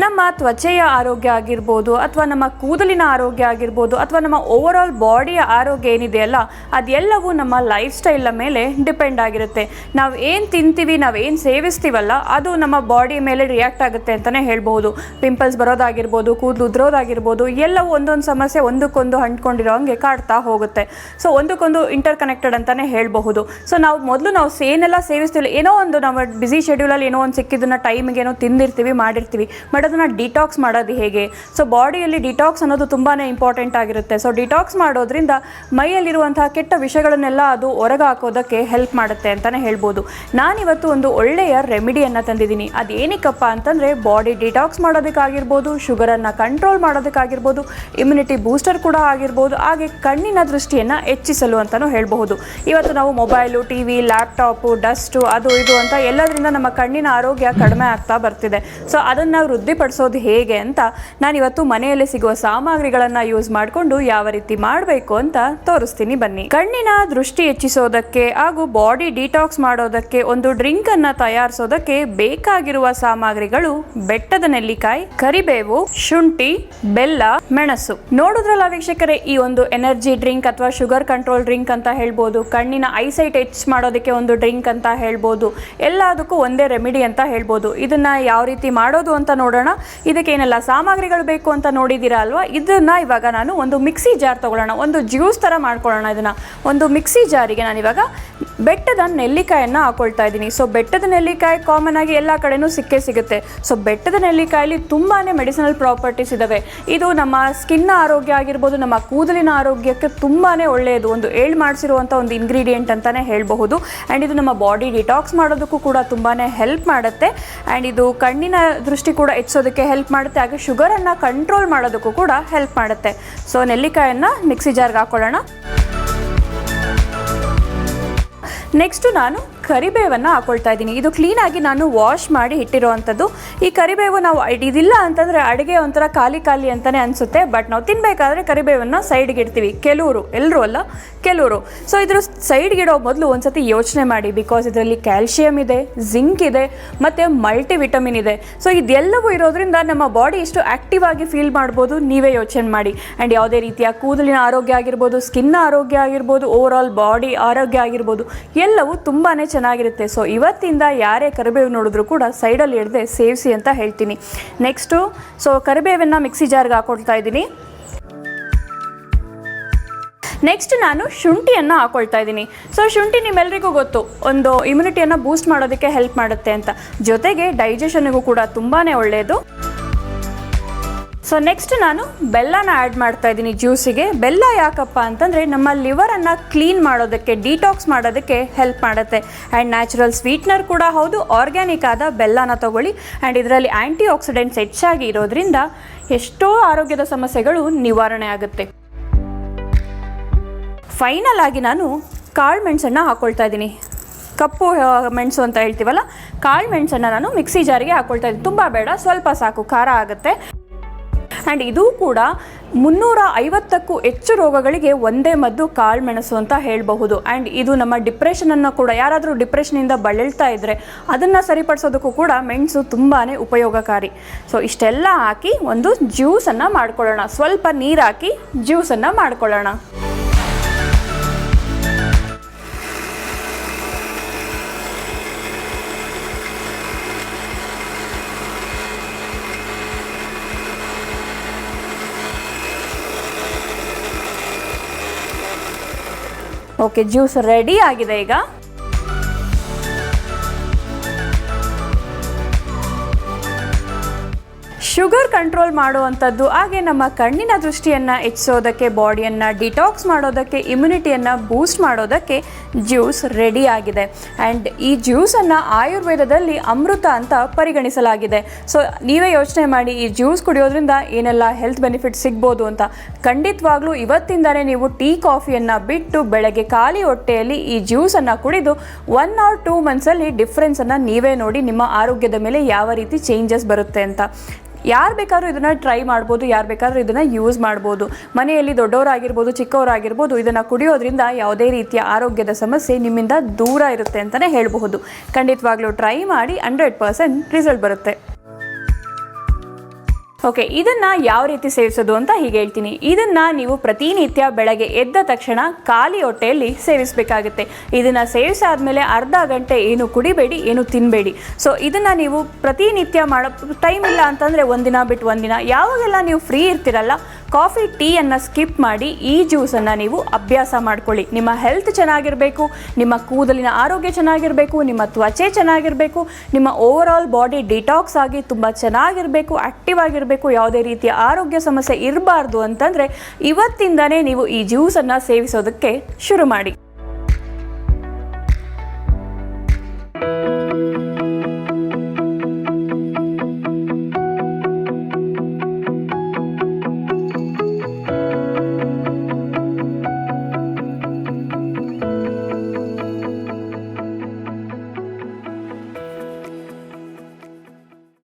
ನಮ್ಮ ತ್ವಚೆಯ ಆರೋಗ್ಯ ಆಗಿರ್ಬೋದು ಅಥವಾ ನಮ್ಮ ಕೂದಲಿನ ಆರೋಗ್ಯ ಆಗಿರ್ಬೋದು ಅಥವಾ ನಮ್ಮ ಓವರ್ ಆಲ್ ಬಾಡಿಯ ಆರೋಗ್ಯ ಏನಿದೆಯಲ್ಲ ಅದೆಲ್ಲವೂ ನಮ್ಮ ಲೈಫ್ ಸ್ಟೈಲ್ನ ಮೇಲೆ ಡಿಪೆಂಡ್ ಆಗಿರುತ್ತೆ. ನಾವು ಏನು ತಿಂತೀವಿ, ನಾವು ಏನು ಸೇವಿಸ್ತೀವಲ್ಲ, ಅದು ನಮ್ಮ ಬಾಡಿ ಮೇಲೆ ರಿಯಾಕ್ಟ್ ಆಗುತ್ತೆ ಅಂತಲೇ ಹೇಳ್ಬೋದು ಪಿಂಪಲ್ಸ್ ಬರೋದಾಗಿರ್ಬೋದು, ಕೂದಲು ಉದ್ರೋದಾಗಿರ್ಬೋದು, ಎಲ್ಲವೂ ಒಂದೊಂದು ಸಮಸ್ಯೆ ಒಂದಕ್ಕೊಂದು ಅಂಟ್ಕೊಂಡಿರೋ ಹಂಗೆ ಕಾಡ್ತಾ ಹೋಗುತ್ತೆ. ಸೊ ಒಂದಕ್ಕೊಂದು ಇಂಟರ್ ಕನೆಕ್ಟೆಡ್ ಅಂತಲೇ ಹೇಳಬಹುದು. ಸೊ ನಾವು ಮೊದಲು ನಾವು ಏನೆಲ್ಲ ಸೇವಿಸ್ತೀವಿ ಏನೋ ಒಂದು ನಮ್ಮ ಬಿಸಿ ಶೆಡ್ಯೂಲಲ್ಲಿ ಏನೋ ಒಂದು ಸಿಕ್ಕಿದ್ದನ್ನು ಟೈಮಿಗೆ ಏನೋ ತಿಂದಿರ್ತೀವಿ, ಮಾಡಿರ್ತೀವಿ. ಅದನ್ನು ಡಿಟಾಕ್ಸ್ ಮಾಡೋದು ಹೇಗೆ? ಸೊ ಬಾಡಿಯಲ್ಲಿ ಡಿಟಾಕ್ಸ್ ಅನ್ನೋದು ತುಂಬಾ ಇಂಪಾರ್ಟೆಂಟ್ ಆಗಿರುತ್ತೆ. ಸೊ ಡಿಟಾಕ್ಸ್ ಮಾಡೋದ್ರಿಂದ ಮೈಯಲ್ಲಿರುವಂತಹ ಕೆಟ್ಟ ವಿಷಯಗಳನ್ನೆಲ್ಲ ಅದು ಹೊರಗೆ ಹಾಕೋದಕ್ಕೆ ಹೆಲ್ಪ್ ಮಾಡುತ್ತೆ ಅಂತಲೇ ಹೇಳ್ಬೋದು. ನಾನಿವತ್ತು ಒಂದು ಒಳ್ಳೆಯ ರೆಮಿಡಿಯನ್ನು ತಂದಿದ್ದೀನಿ. ಅದೇನಕ್ಕಪ್ಪ ಅಂತಂದರೆ ಬಾಡಿ ಡಿಟಾಕ್ಸ್ ಮಾಡೋದಕ್ಕಾಗಿರ್ಬೋದು ಶುಗರನ್ನು ಕಂಟ್ರೋಲ್ ಮಾಡೋದಕ್ಕಾಗಿರ್ಬೋದು ಇಮ್ಯುನಿಟಿ ಬೂಸ್ಟರ್ ಕೂಡ ಆಗಿರ್ಬೋದು, ಹಾಗೆ ಕಣ್ಣಿನ ದೃಷ್ಟಿಯನ್ನು ಹೆಚ್ಚಿಸಲು ಅಂತಲೂ ಹೇಳಬಹುದು. ಇವತ್ತು ನಾವು mobile T V laptop dust ಅದು ಇದು ಅಂತ ಎಲ್ಲದರಿಂದ ನಮ್ಮ ಕಣ್ಣಿನ ಆರೋಗ್ಯ ಕಡಿಮೆ ಆಗ್ತಾ ಬರ್ತಿದೆ. ಸೊ ಅದನ್ನು ವೃದ್ಧಿಪಡಿಸೋದು ಹೇಗೆ ಅಂತ ನಾನಿವತ್ತು ಮನೆಯಲ್ಲಿ ಸಿಗುವ ಸಾಮಗ್ರಿಗಳನ್ನ ಯೂಸ್ ಮಾಡಿಕೊಂಡು ಯಾವ ರೀತಿ ಮಾಡಬೇಕು ಅಂತ ತೋರಿಸ್ತೀನಿ ಬನ್ನಿ. ಕಣ್ಣಿನ ದೃಷ್ಟಿ ಹೆಚ್ಚಿಸೋದಕ್ಕೆ ಹಾಗೂ ಬಾಡಿ ಡಿಟಾಕ್ಸ್ ಮಾಡೋದಕ್ಕೆ ಒಂದು ಡ್ರಿಂಕ್ ಅನ್ನ ತಯಾರಿಸೋದಕ್ಕೆ ಬೇಕಾಗಿರುವ ಸಾಮಗ್ರಿಗಳು ಬೆಟ್ಟದ ನೆಲ್ಲಿಕಾಯಿ, ಕರಿಬೇವು, ಶುಂಠಿ, ಬೆಲ್ಲ, ಮೆಣಸು. ನೋಡಿದ್ರಲ್ಲ ವೀಕ್ಷಕರೇ, ಈ ಒಂದು ಎನರ್ಜಿ ಡ್ರಿಂಕ್ ಅಥವಾ ಶುಗರ್ ಕಂಟ್ರೋಲ್ ಡ್ರಿಂಕ್ ಅಂತ ಹೇಳ್ಬೋದು, ಕಣ್ಣಿನ ಐಸೈಟ್ ಹೆಚ್ಚು ಮಾಡೋದಕ್ಕೆ ಒಂದು ಡ್ರಿಂಕ್ ಅಂತ ಹೇಳ್ಬೋದು, ಎಲ್ಲದಕ್ಕೂ ಒಂದೇ ರೆಮಿಡಿ ಅಂತ ಹೇಳ್ಬೋದು. ಇದನ್ನ ಯಾವ ರೀತಿ ಮಾಡೋದು ಅಂತ ನೋಡೋಣ. ಇದಕ್ಕೇನೆಲ್ಲ ಸಾಮಗ್ರಿಗಳು ಬೇಕು ಅಂತ ನೋಡಿದ್ದೀರಾ ಅಲ್ವಾ? ಇದನ್ನ ಇವಾಗ ನಾನು ಒಂದು ಮಿಕ್ಸಿ ಜಾರ್ ತಗೊಳ್ಳೋಣ ಒಂದು ಜ್ಯೂಸ್ ಥರ ಮಾಡ್ಕೊಳ್ಳೋಣ ಇದನ್ನ. ಒಂದು ಮಿಕ್ಸಿ ಜಾರಿಗೆ ಇವಾಗ ಬೆಟ್ಟದ ನೆಲ್ಲಿಕಾಯನ್ನು ಹಾಕೊಳ್ತಾ ಇದ್ದೀನಿ. ಸೊ ಬೆಟ್ಟದ ನೆಲ್ಲಿಕಾಯಿ ಕಾಮನ್ ಆಗಿ ಎಲ್ಲ ಕಡೆನೂ ಸಿಕ್ಕೇ ಸಿಗುತ್ತೆ. ಸೊ ಬೆಟ್ಟದ ನೆಲ್ಲಿಕಾಯಲ್ಲಿ ತುಂಬಾ ಮೆಡಿಸಿನಲ್ ಪ್ರಾಪರ್ಟೀಸ್ ಇದ್ದಾವೆ ಇದು ನಮ್ಮ ಸ್ಕಿನ್ ಆರೋಗ್ಯ ಆಗಿರ್ಬೋದು, ನಮ್ಮ ಕೂದಲಿನ ಆರೋಗ್ಯಕ್ಕೆ ತುಂಬಾ ಒಳ್ಳೆಯದು. ಒಂದು ಏಳು ಮಾಡಿಸಿರುವಂಥ ಒಂದು ಇಂಗ್ರೀಡಿಯೆಂಟ್ ಅಂತಲೇ ಹೇಳಬಹುದು. ಆ್ಯಂಡ್ ಇದು ನಮ್ಮ ಬಾಡಿ ಡಿಟಾಕ್ಸ್ ಮಾಡೋದಕ್ಕೂ ಕೂಡ ತುಂಬಾ ಹೆಲ್ಪ್ ಮಾಡುತ್ತೆ. ಆ್ಯಂಡ್ ಇದು ಕಣ್ಣಿನ ದೃಷ್ಟಿ ಕೂಡ ಹೆಚ್ಚೋದಕ್ಕೆ ಹೆಲ್ಪ್ ಮಾಡುತ್ತೆ. ಹಾಗೆ ಶುಗರನ್ನು ಕಂಟ್ರೋಲ್ ಮಾಡೋದಕ್ಕೂ ಕೂಡ ಹೆಲ್ಪ್ ಮಾಡುತ್ತೆ. ಸೊ ನೆಲ್ಲಿಕಾಯನ್ನು ಮಿಕ್ಸಿ ಜಾರ್ಗೆ ಹಾಕೊಳ್ಳೋಣ. ನೆಕ್ಸ್ಟು ನಾನು ಕರಿಬೇವನ್ನು ಹಾಕೊಳ್ತಾ ಇದ್ದೀನಿ. ಇದು ಕ್ಲೀನಾಗಿ ನಾನು ವಾಶ್ ಮಾಡಿ ಇಟ್ಟಿರುವಂಥದ್ದು. ಈ ಕರಿಬೇವು ನಾವು ಇದಿಲ್ಲ ಅಂತಂದರೆ ಅಡುಗೆ ಒಂಥರ ಖಾಲಿ ಖಾಲಿ ಅಂತಲೇ ಅನಿಸುತ್ತೆ ಬಟ್ ನಾವು ತಿನ್ನಬೇಕಾದ್ರೆ ಕರಿಬೇವನ್ನು ಸೈಡ್ಗೆ ಇಡ್ತೀವಿ. ಕೆಲವರು ಎಲ್ಲರೂ ಅಲ್ಲ, ಕೆಲವರು. ಸೊ ಇದ್ರ ಸೈಡ್ಗೆ ಇಡೋ ಮೊದಲು ಒಂದ್ಸತಿ ಯೋಚನೆ ಮಾಡಿ ಬಿಕಾಸ್ ಇದರಲ್ಲಿ ಕ್ಯಾಲ್ಶಿಯಂ ಇದೆ ಜಿಂಕ್ ಇದೆ, ಮತ್ತು ಮಲ್ಟಿ ವಿಟಮಿನ್ ಇದೆ. ಸೊ ಇದೆಲ್ಲವೂ ಇರೋದ್ರಿಂದ ನಮ್ಮ ಬಾಡಿ ಇಷ್ಟು ಆ್ಯಕ್ಟಿವ್ ಆಗಿ ಫೀಲ್ ಮಾಡ್ಬೋದು, ನೀವೇ ಯೋಚನೆ ಮಾಡಿ. ಆ್ಯಂಡ್ ಯಾವುದೇ ರೀತಿಯ ಕೂದಲಿನ ಆರೋಗ್ಯ ಆಗಿರ್ಬೋದು ಸ್ಕಿನ್ ಆರೋಗ್ಯ ಆಗಿರ್ಬೋದು ಓವರ್ ಆಲ್ ಬಾಡಿ ಆರೋಗ್ಯ ಆಗಿರ್ಬೋದು, ಎಲ್ಲವೂ ತುಂಬಾ ಚೆನ್ನಾಗಿರುತ್ತೆ. ಸೊ ಇವತ್ತಿಂದ ಯಾರೇ ಕರಿಬೇವು ನೋಡಿದ್ರು ಕೂಡ ಸೈಡಲ್ಲಿ ಹಿಡ್ದೆ ಸೇವಿಸಿ ಅಂತ ಹೇಳ್ತೀನಿ. ನೆಕ್ಸ್ಟು ಸೊ ಕರಿಬೇವನ್ನು ಮಿಕ್ಸಿ ಜಾರ್ಗೆ ಹಾಕೊಳ್ತಾ ಇದ್ದೀನಿ. ನೆಕ್ಸ್ಟ್ ನಾನು ಶುಂಠಿಯನ್ನು ಹಾಕೊಳ್ತಾ ಇದ್ದೀನಿ. ಸೊ ಶುಂಠಿ ನಿಮ್ಮೆಲ್ಲರಿಗೂ ಗೊತ್ತು, ಒಂದು ಇಮ್ಯುನಿಟಿಯನ್ನು ಬೂಸ್ಟ್ ಮಾಡೋದಕ್ಕೆ ಹೆಲ್ಪ್ ಮಾಡುತ್ತೆ ಅಂತ. ಜೊತೆಗೆ ಡೈಜೆಷನ್ಗೂ ಕೂಡ ತುಂಬಾ ಒಳ್ಳೆಯದು ಸೊ ನೆಕ್ಸ್ಟ್ ನಾನು ಬೆಲ್ಲನ ಆ್ಯಡ್ ಮಾಡ್ತಾ ಇದ್ದೀನಿ ಜ್ಯೂಸಿಗೆ ಬೆಲ್ಲ ಯಾಕಪ್ಪ ಅಂತಂದರೆ ನಮ್ಮ ಲಿವರನ್ನು ಕ್ಲೀನ್ ಮಾಡೋದಕ್ಕೆ ಡಿಟಾಕ್ಸ್ ಮಾಡೋದಕ್ಕೆ ಹೆಲ್ಪ್ ಮಾಡುತ್ತೆ. ಆ್ಯಂಡ್ ನ್ಯಾಚುರಲ್ ಸ್ವೀಟ್ನರ್ ಕೂಡ ಹೌದು ಆರ್ಗ್ಯಾನಿಕ್ ಆದ ಬೆಲ್ಲನ ತಗೊಳ್ಳಿ. ಆ್ಯಂಡ್ ಇದರಲ್ಲಿ ಆ್ಯಂಟಿ ಆಕ್ಸಿಡೆಂಟ್ಸ್ ಹೆಚ್ಚಾಗಿ ಇರೋದ್ರಿಂದ ಎಷ್ಟೋ ಆರೋಗ್ಯದ ಸಮಸ್ಯೆಗಳು ನಿವಾರಣೆ ಆಗುತ್ತೆ. ಫೈನಲ್ ಆಗಿ ನಾನು ಕಾಳು ಮೆಣಸನ್ನು ಹಾಕ್ಕೊಳ್ತಾ ಇದ್ದೀನಿ. ಕಪ್ಪು ಮೆಣಸು ಅಂತ ಹೇಳ್ತೀವಲ್ಲ, ಕಾಳು ಮೆಣಸನ್ನು ನಾನು ಮಿಕ್ಸಿ ಜಾರಿಗೆ ಹಾಕ್ಕೊಳ್ತಾ ಇದ್ದೀನಿ. ತುಂಬ ಬೇಡ, ಸ್ವಲ್ಪ ಸಾಕು, ಖಾರ ಆಗುತ್ತೆ. ಆ್ಯಂಡ್ ಇದು ಕೂಡ ಮುನ್ನೂರ ಐವತ್ತಕ್ಕೂ ಹೆಚ್ಚು ರೋಗಗಳಿಗೆ ಒಂದೇ ಮದ್ದು ಕಾಳುಮೆಣಸು ಅಂತ ಹೇಳಬಹುದು. ಆ್ಯಂಡ್ ಇದು ನಮ್ಮ ಡಿಪ್ರೆಷನನ್ನು ಕೂಡ ಯಾರಾದರೂ ಡಿಪ್ರೆಷನಿಂದ ಬಳಲ್ತಾ ಇದ್ದರೆ ಅದನ್ನು ಸರಿಪಡಿಸೋದಕ್ಕೂ ಕೂಡ ಮೆಣಸು ತುಂಬಾ ಉಪಯೋಗಕಾರಿ. ಸೊ ಇಷ್ಟೆಲ್ಲ ಹಾಕಿ ಒಂದು ಜ್ಯೂಸನ್ನು ಮಾಡ್ಕೊಳ್ಳೋಣ. ಸ್ವಲ್ಪ ನೀರು ಹಾಕಿ ಜ್ಯೂಸನ್ನು ಮಾಡ್ಕೊಳ್ಳೋಣ. ಓಕೆ ಜ್ಯೂಸ್ ರೆಡಿ ಆಗಿದೆ ಈಗ. ಶುಗರ್ ಕಂಟ್ರೋಲ್ ಮಾಡುವಂಥದ್ದು, ಹಾಗೆ ನಮ್ಮ ಕಣ್ಣಿನ ದೃಷ್ಟಿಯನ್ನು ಹೆಚ್ಚಿಸೋದಕ್ಕೆ, ಬಾಡಿಯನ್ನು ಡಿಟಾಕ್ಸ್ ಮಾಡೋದಕ್ಕೆ, ಇಮ್ಯುನಿಟಿಯನ್ನು ಬೂಸ್ಟ್ ಮಾಡೋದಕ್ಕೆ ಜ್ಯೂಸ್ ರೆಡಿ ಆಗಿದೆ. ಆ್ಯಂಡ್ ಈ ಜ್ಯೂಸನ್ನು ಆಯುರ್ವೇದದಲ್ಲಿ ಅಮೃತ ಅಂತ ಪರಿಗಣಿಸಲಾಗಿದೆ. ಸೊ, ನೀವೇ ಯೋಚನೆ ಮಾಡಿ, ಈ ಜ್ಯೂಸ್ ಕುಡಿಯೋದ್ರಿಂದ ಏನೆಲ್ಲ ಹೆಲ್ತ್ ಬೆನಿಫಿಟ್ ಸಿಗ್ಬೋದು ಅಂತ. ಖಂಡಿತವಾಗ್ಲೂ ಇವತ್ತಿಂದಲೇ ನೀವು ಟೀ ಕಾಫಿಯನ್ನು ಬಿಟ್ಟು ಬೆಳಗ್ಗೆ ಖಾಲಿ ಹೊಟ್ಟೆಯಲ್ಲಿ ಈ ಜ್ಯೂಸನ್ನು ಕುಡಿದು ಒನ್ ಆರ್ ಟೂ ಮಂತ್ಸಲ್ಲಿ ಡಿಫ್ರೆನ್ಸನ್ನು ನೀವೇ ನೋಡಿ ನಿಮ್ಮ ಆರೋಗ್ಯದ ಮೇಲೆ ಯಾವ ರೀತಿ ಚೇಂಜಸ್ ಬರುತ್ತೆ ಅಂತ. ಯಾರು ಬೇಕಾದ್ರೂ ಇದನ್ನು ಟ್ರೈ ಮಾಡ್ಬೋದು, ಯಾರು ಬೇಕಾದ್ರೂ ಇದನ್ನು ಯೂಸ್ ಮಾಡ್ಬೋದು. ಮನೆಯಲ್ಲಿ ದೊಡ್ಡವರಾಗಿರ್ಬೋದು, ಚಿಕ್ಕವರಾಗಿರ್ಬೋದು, ಇದನ್ನು ಕುಡಿಯೋದ್ರಿಂದ ಯಾವುದೇ ರೀತಿಯ ಆರೋಗ್ಯದ ಸಮಸ್ಯೆ ನಿಮ್ಮಿಂದ ದೂರ ಇರುತ್ತೆ ಅಂತಲೇ ಹೇಳಬಹುದು. ಖಂಡಿತವಾಗ್ಲೂ ಟ್ರೈ ಮಾಡಿ ಹಂಡ್ರೆಡ್ ಪರ್ಸೆಂಟ್ ರಿಸಲ್ಟ್ ಬರುತ್ತೆ. ಓಕೆ ಇದನ್ನ ಯಾವ ರೀತಿ ಸೇವಿಸೋದು ಅಂತ ಹೀಗೆ ಹೇಳ್ತೀನಿ. ಇದನ್ನ ನೀವು ಪ್ರತಿನಿತ್ಯ ಬೆಳಗ್ಗೆ ಎದ್ದ ತಕ್ಷಣ ಖಾಲಿ ಹೊಟ್ಟೆಯಲ್ಲಿ ಸೇವಿಸಬೇಕಾಗುತ್ತೆ. ಇದನ್ನು ಸೇವಿಸಾದ್ಮೇಲೆ ಅರ್ಧ ಗಂಟೆ ಏನು ಕುಡಿಬೇಡಿ, ಏನು ತಿನ್ನಬೇಡಿ ಸೊ ಇದನ್ನ ನೀವು ಪ್ರತಿನಿತ್ಯ ಮಾಡೋ ಟೈಮ್ ಇಲ್ಲ ಅಂತಂದ್ರೆ ಒಂದಿನ ಬಿಟ್ಟು ಒಂದಿನ. ಯಾವಾಗೆಲ್ಲ ನೀವು ಫ್ರೀ ಇರ್ತಿರಲ್ಲ ಕಾಫಿ ಟೀಯನ್ನು ಸ್ಕಿಪ್ ಮಾಡಿ ಈ ಜ್ಯೂಸನ್ನು ನೀವು ಅಭ್ಯಾಸ ಮಾಡ್ಕೊಳ್ಳಿ. ನಿಮ್ಮ ಹೆಲ್ತ್ ಚೆನ್ನಾಗಿರಬೇಕು, ನಿಮ್ಮ ಕೂದಲಿನ ಆರೋಗ್ಯ ಚೆನ್ನಾಗಿರಬೇಕು, ನಿಮ್ಮ ತ್ವಚೆ ಚೆನ್ನಾಗಿರಬೇಕು, ನಿಮ್ಮ ಓವರ್ ಆಲ್ ಬಾಡಿ ಡಿಟಾಕ್ಸ್ ಆಗಿ ತುಂಬ ಚೆನ್ನಾಗಿರಬೇಕು ಆ್ಯಕ್ಟಿವ್ ಆಗಿರಬೇಕು, ಯಾವುದೇ ರೀತಿಯ ಆರೋಗ್ಯ ಸಮಸ್ಯೆ ಇರಬಾರ್ದು ಅಂತಂದರೆ ಇವತ್ತಿಂದನೇ ನೀವು ಈ ಜ್ಯೂಸನ್ನು ಸೇವಿಸೋದಕ್ಕೆ ಶುರು ಮಾಡಿ.